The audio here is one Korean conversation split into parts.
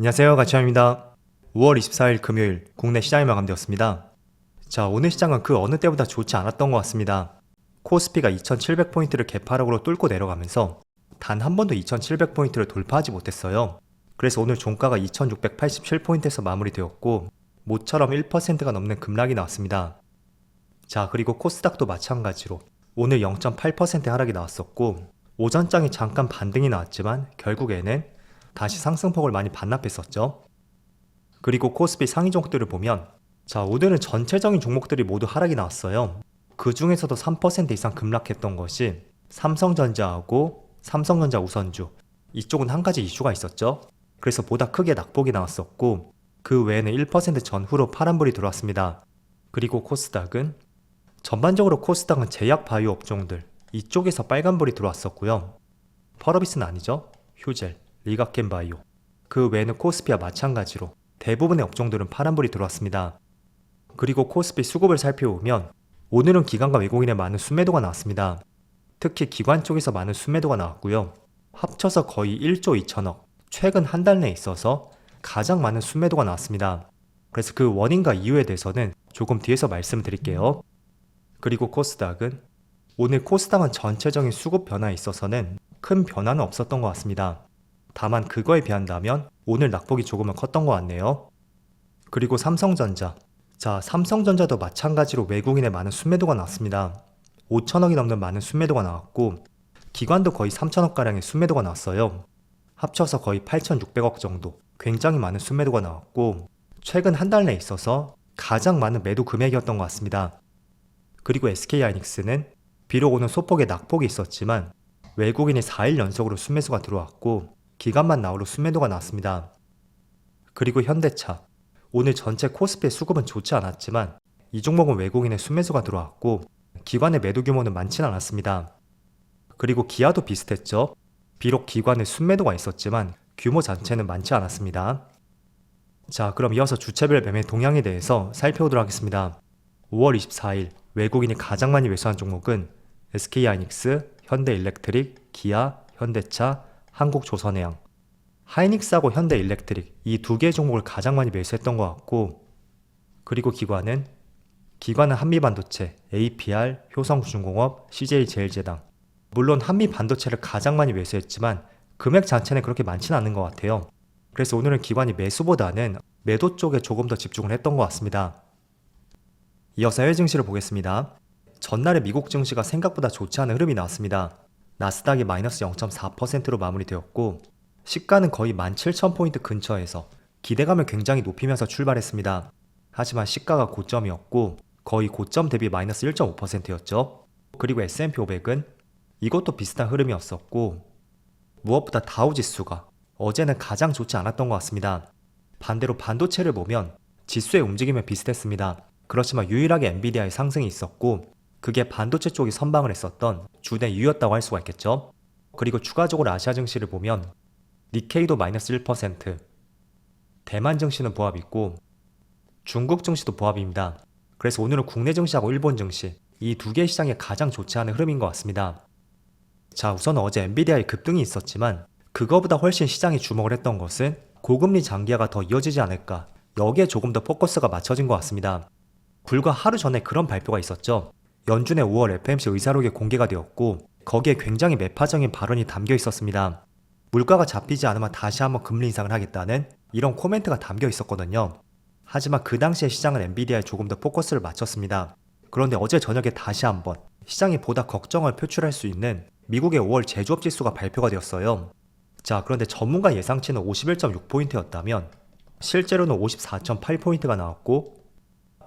안녕하세요. 가치화입니다. 5월 24일 금요일 국내 시장이 마감되었습니다. 자, 오늘 시장은 그 어느 때보다 좋지 않았던 것 같습니다. 코스피가 2700포인트를 개파락으로 뚫고 내려가면서 단 한 번도 2700포인트를 돌파하지 못했어요. 그래서 오늘 종가가 2687포인트에서 마무리되었고 모처럼 1%가 넘는 급락이 나왔습니다. 자, 그리고 코스닥도 마찬가지로 오늘 0.8% 하락이 나왔었고 오전장에 잠깐 반등이 나왔지만 결국에는 다시 상승폭을 많이 반납했었죠. 그리고 코스피 상위 종목들을 보면 자, 오늘은 전체적인 종목들이 모두 하락이 나왔어요. 그 중에서도 3% 이상 급락했던 것이 삼성전자하고 삼성전자 우선주. 이쪽은 한 가지 이슈가 있었죠. 그래서 보다 크게 낙폭이 나왔었고 그 외에는 1% 전후로 파란불이 들어왔습니다. 그리고 코스닥은 전반적으로 코스닥은 제약 바이오 업종들 이쪽에서 빨간불이 들어왔었고요. 펄어비스는 아니죠. 휴젤, 리가켄 바이오. 그 외에는 코스피와 마찬가지로 대부분의 업종들은 파란불이 들어왔습니다. 그리고 코스피 수급을 살펴보면 오늘은 기관과 외국인의 많은 순매도가 나왔습니다. 특히 기관 쪽에서 많은 순매도가 나왔고요. 합쳐서 거의 1조 2천억, 최근 한 달 내에 있어서 가장 많은 순매도가 나왔습니다. 그래서 그 원인과 이유에 대해서는 조금 뒤에서 말씀드릴게요. 그리고 코스닥은 오늘 코스닥은 전체적인 수급 변화에 있어서는 큰 변화는 없었던 것 같습니다. 다만 그거에 비한다면 오늘 낙폭이 조금은 컸던 것 같네요. 그리고 삼성전자. 자, 삼성전자도 마찬가지로 외국인의 많은 순매도가 나왔습니다. 5천억이 넘는 많은 순매도가 나왔고 기관도 거의 3천억가량의 순매도가 나왔어요. 합쳐서 거의 8,600억 정도 굉장히 많은 순매도가 나왔고 최근 한 달 내에 있어서 가장 많은 매도 금액이었던 것 같습니다. 그리고 SK하이닉스는 비록 오늘 소폭의 낙폭이 있었지만 외국인이 4일 연속으로 순매수가 들어왔고 기간만 나오로 순매도가 나왔습니다. 그리고 현대차 오늘 전체 코스피의 수급은 좋지 않았지만 이 종목은 외국인의 순매수가 들어왔고 기관의 매도 규모는 많지는 않았습니다. 그리고 기아도 비슷했죠. 비록 기관의 순매도가 있었지만 규모 자체는 많지 않았습니다. 자, 그럼 이어서 주체별 매매 동향에 대해서 살펴보도록 하겠습니다. 5월 24일 외국인이 가장 많이 매수한 종목은 SK하이닉스, 현대일렉트릭, 기아, 현대차, 한국조선해양, 하이닉스하고 현대일렉트릭 이 두 개의 종목을 가장 많이 매수했던 것 같고 그리고 기관은 기관은 한미반도체, APR, 효성중공업, CJ제일제당 물론 한미반도체를 가장 많이 매수했지만 금액 자체는 그렇게 많지는 않은 것 같아요. 그래서 오늘은 기관이 매수보다는 매도 쪽에 조금 더 집중을 했던 것 같습니다. 이어서 해외 증시를 보겠습니다. 전날에 미국 증시가 생각보다 좋지 않은 흐름이 나왔습니다. 나스닥이 마이너스 0.4%로 마무리되었고 시가는 거의 17,000포인트 근처에서 기대감을 굉장히 높이면서 출발했습니다. 하지만 시가가 고점이었고 거의 고점 대비 마이너스 1.5%였죠. 그리고 S&P 500은 이것도 비슷한 흐름이었었고 무엇보다 다우 지수가 어제는 가장 좋지 않았던 것 같습니다. 반대로 반도체를 보면 지수의 움직임은 비슷했습니다. 그렇지만 유일하게 엔비디아의 상승이 있었고 그게 반도체 쪽이 선방을 했었던 주된 이유였다고 할 수가 있겠죠. 그리고 추가적으로 아시아 증시를 보면 니케이도 마이너스 1%, 대만 증시는 보합 있고 중국 증시도 보합입니다. 그래서 오늘은 국내 증시하고 일본 증시 이 두 개의 시장이 가장 좋지 않은 흐름인 것 같습니다. 자, 우선 어제 엔비디아의 급등이 있었지만 그거보다 훨씬 시장이 주목을 했던 것은 고금리 장기화가 더 이어지지 않을까 여기에 조금 더 포커스가 맞춰진 것 같습니다. 불과 하루 전에 그런 발표가 있었죠. 연준의 5월 FMC 의사록이 공개가 되었고 거기에 굉장히 매파적인 발언이 담겨 있었습니다. 물가가 잡히지 않으면 다시 한번 금리 인상을 하겠다는 이런 코멘트가 담겨 있었거든요. 하지만 그 당시에 시장은 엔비디아에 조금 더 포커스를 맞췄습니다. 그런데 어제 저녁에 다시 한번 시장이 보다 걱정을 표출할 수 있는 미국의 5월 제조업 지수가 발표가 되었어요. 자, 그런데 전문가 예상치는 51.6포인트였다면 실제로는 54.8포인트가 나왔고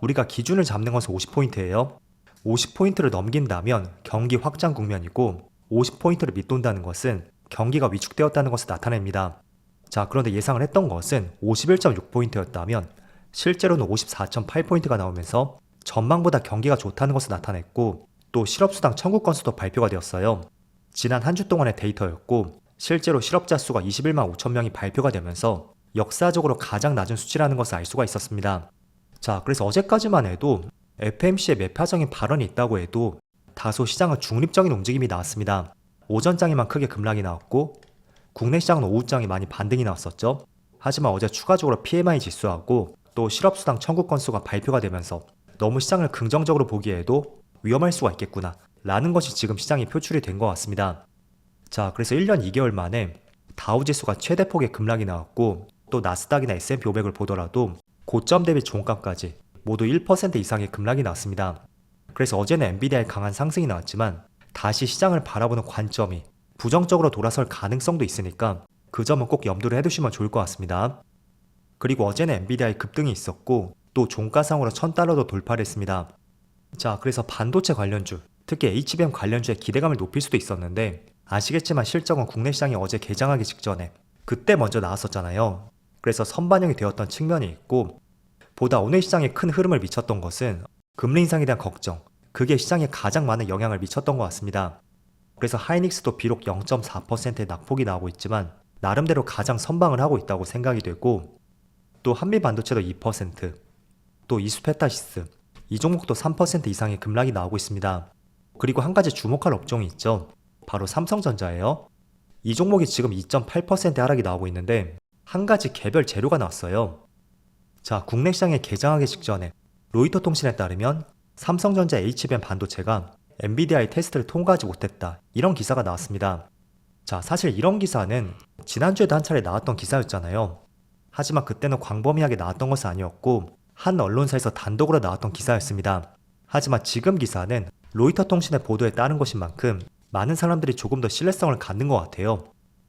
우리가 기준을 잡는 것은 50포인트예요. 50포인트를 넘긴다면 경기 확장 국면이고 50포인트를 밑돈다는 것은 경기가 위축되었다는 것을 나타냅니다. 자, 그런데 예상을 했던 것은 51.6포인트였다면 실제로는 54.8포인트가 나오면서 전망보다 경기가 좋다는 것을 나타냈고 또 실업수당 청구 건수도 발표가 되었어요. 지난 한 주 동안의 데이터였고 실제로 실업자 수가 21만 5천 명이 발표가 되면서 역사적으로 가장 낮은 수치라는 것을 알 수가 있었습니다. 자, 그래서 어제까지만 해도 FMC의 매파적인 발언이 있다고 해도 다소 시장은 중립적인 움직임이 나왔습니다. 오전장에만 크게 급락이 나왔고 국내 시장은 오후장에 많이 반등이 나왔었죠. 하지만 어제 추가적으로 PMI 지수하고 또 실업수당 청구 건수가 발표가 되면서 너무 시장을 긍정적으로 보기에도 위험할 수가 있겠구나 라는 것이 지금 시장이 표출이 된 것 같습니다. 자, 그래서 1년 2개월 만에 다우 지수가 최대 폭의 급락이 나왔고 또 나스닥이나 S&P 500을 보더라도 고점 대비 종가까지 모두 1% 이상의 급락이 나왔습니다. 그래서 어제는 엔비디아의 강한 상승이 나왔지만 다시 시장을 바라보는 관점이 부정적으로 돌아설 가능성도 있으니까 그 점은 꼭 염두를 해두시면 좋을 것 같습니다. 그리고 어제는 엔비디아의 급등이 있었고 또 종가상으로 1000달러도 돌파를 했습니다. 자, 그래서 반도체 관련주, 특히 HBM 관련주의 기대감을 높일 수도 있었는데 아시겠지만 실적은 국내 시장이 어제 개장하기 직전에 그때 먼저 나왔었잖아요. 그래서 선반영이 되었던 측면이 있고 보다 오늘 시장에 큰 흐름을 미쳤던 것은 금리 인상에 대한 걱정, 그게 시장에 가장 많은 영향을 미쳤던 것 같습니다. 그래서 하이닉스도 비록 0.4%의 낙폭이 나오고 있지만 나름대로 가장 선방을 하고 있다고 생각이 되고 또 한미 반도체도 2%, 또 이수페타시스 이 종목도 3% 이상의 급락이 나오고 있습니다. 그리고 한 가지 주목할 업종이 있죠. 바로 삼성전자예요. 이 종목이 지금 2.8% 하락이 나오고 있는데 한 가지 개별 재료가 나왔어요. 자, 국내 시장에 개장하기 직전에 로이터 통신에 따르면 삼성전자 HBM 반도체가 엔비디아의 테스트를 통과하지 못했다. 이런 기사가 나왔습니다. 자, 사실 이런 기사는 지난주에도 한 차례 나왔던 기사였잖아요. 하지만 그때는 광범위하게 나왔던 것은 아니었고 한 언론사에서 단독으로 나왔던 기사였습니다. 하지만 지금 기사는 로이터 통신의 보도에 따른 것인 만큼 많은 사람들이 조금 더 신뢰성을 갖는 것 같아요.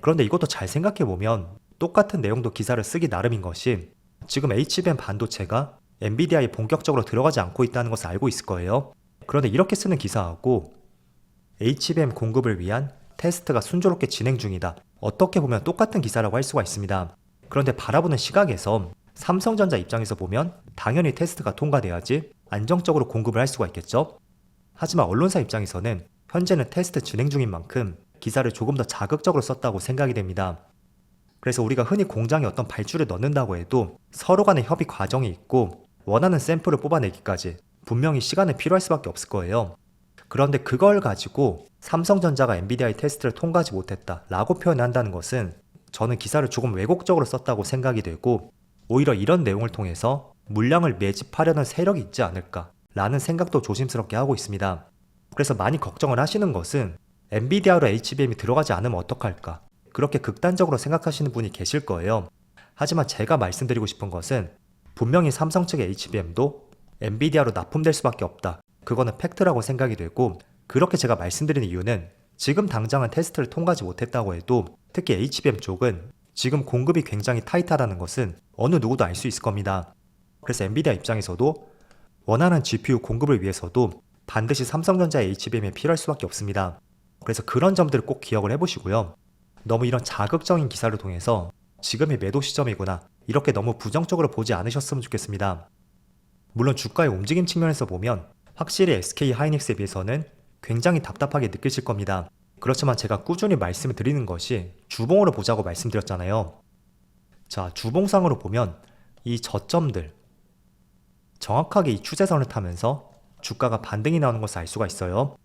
그런데 이것도 잘 생각해보면 똑같은 내용도 기사를 쓰기 나름인 것이 지금 HBM 반도체가 엔비디아에 본격적으로 들어가지 않고 있다는 것을 알고 있을 거예요. 그런데 이렇게 쓰는 기사하고 HBM 공급을 위한 테스트가 순조롭게 진행 중이다. 어떻게 보면 똑같은 기사라고 할 수가 있습니다. 그런데 바라보는 시각에서 삼성전자 입장에서 보면 당연히 테스트가 통과돼야지 안정적으로 공급을 할 수가 있겠죠. 하지만 언론사 입장에서는 현재는 테스트 진행 중인 만큼 기사를 조금 더 자극적으로 썼다고 생각이 됩니다. 그래서 우리가 흔히 공장에 어떤 발주를 넣는다고 해도 서로 간의 협의 과정이 있고 원하는 샘플을 뽑아내기까지 분명히 시간이 필요할 수밖에 없을 거예요. 그런데 그걸 가지고 삼성전자가 엔비디아의 테스트를 통과하지 못했다 라고 표현한다는 것은 저는 기사를 조금 왜곡적으로 썼다고 생각이 되고 오히려 이런 내용을 통해서 물량을 매집하려는 세력이 있지 않을까 라는 생각도 조심스럽게 하고 있습니다. 그래서 많이 걱정을 하시는 것은 엔비디아로 HBM이 들어가지 않으면 어떡할까 그렇게 극단적으로 생각하시는 분이 계실 거예요. 하지만 제가 말씀드리고 싶은 것은 분명히 삼성 측의 HBM도 엔비디아로 납품될 수밖에 없다. 그거는 팩트라고 생각이 되고 그렇게 제가 말씀드리는 이유는 지금 당장은 테스트를 통과하지 못했다고 해도 특히 HBM 쪽은 지금 공급이 굉장히 타이트하다는 것은 어느 누구도 알 수 있을 겁니다. 그래서 엔비디아 입장에서도 원하는 GPU 공급을 위해서도 반드시 삼성전자의 HBM이 필요할 수밖에 없습니다. 그래서 그런 점들을 꼭 기억을 해보시고요. 너무 이런 자극적인 기사를 통해서 지금이 매도 시점이구나 이렇게 너무 부정적으로 보지 않으셨으면 좋겠습니다. 물론 주가의 움직임 측면에서 보면 확실히 SK 하이닉스에 비해서는 굉장히 답답하게 느끼실 겁니다. 그렇지만 제가 꾸준히 말씀을 드리는 것이 주봉으로 보자고 말씀드렸잖아요. 자, 주봉상으로 보면 이 저점들 정확하게 이 추세선을 타면서 주가가 반등이 나오는 것을 알 수가 있어요.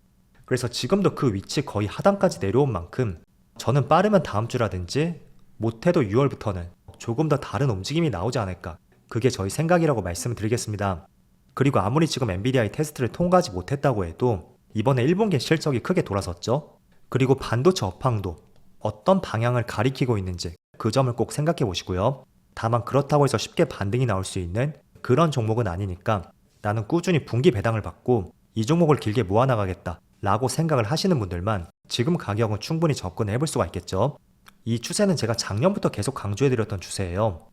그래서 지금도 그 위치 거의 하단까지 내려온 만큼 저는 빠르면 다음 주라든지 못해도 6월부터는 조금 더 다른 움직임이 나오지 않을까. 그게 저희 생각이라고 말씀을 드리겠습니다. 그리고 아무리 지금 엔비디아의 테스트를 통과하지 못했다고 해도 이번에 1분기 실적이 크게 돌아섰죠. 그리고 반도체 업황도 어떤 방향을 가리키고 있는지 그 점을 꼭 생각해 보시고요. 다만 그렇다고 해서 쉽게 반등이 나올 수 있는 그런 종목은 아니니까 나는 꾸준히 분기 배당을 받고 이 종목을 길게 모아나가겠다 라고 생각을 하시는 분들만 지금 가격은 충분히 접근해 볼 수가 있겠죠. 이 추세는 제가 작년부터 계속 강조해 드렸던 추세예요.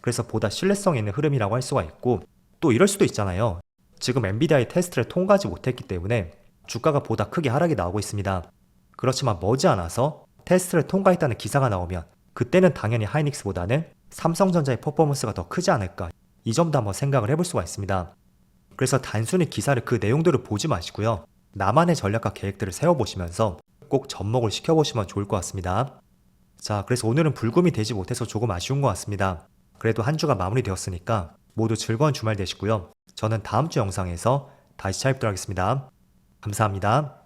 그래서 보다 신뢰성 있는 흐름이라고 할 수가 있고 또 이럴 수도 있잖아요. 지금 엔비디아의 테스트를 통과하지 못했기 때문에 주가가 보다 크게 하락이 나오고 있습니다. 그렇지만 머지않아서 테스트를 통과했다는 기사가 나오면 그때는 당연히 하이닉스보다는 삼성전자의 퍼포먼스가 더 크지 않을까 이 점도 한번 생각을 해볼 수가 있습니다. 그래서 단순히 기사를 그 내용들을 보지 마시고요. 나만의 전략과 계획들을 세워보시면서 꼭 접목을 시켜보시면 좋을 것 같습니다. 자, 그래서 오늘은 불금이 되지 못해서 조금 아쉬운 것 같습니다. 그래도 한 주가 마무리되었으니까 모두 즐거운 주말 되시고요. 저는 다음 주 영상에서 다시 찾아뵙도록 하겠습니다. 감사합니다.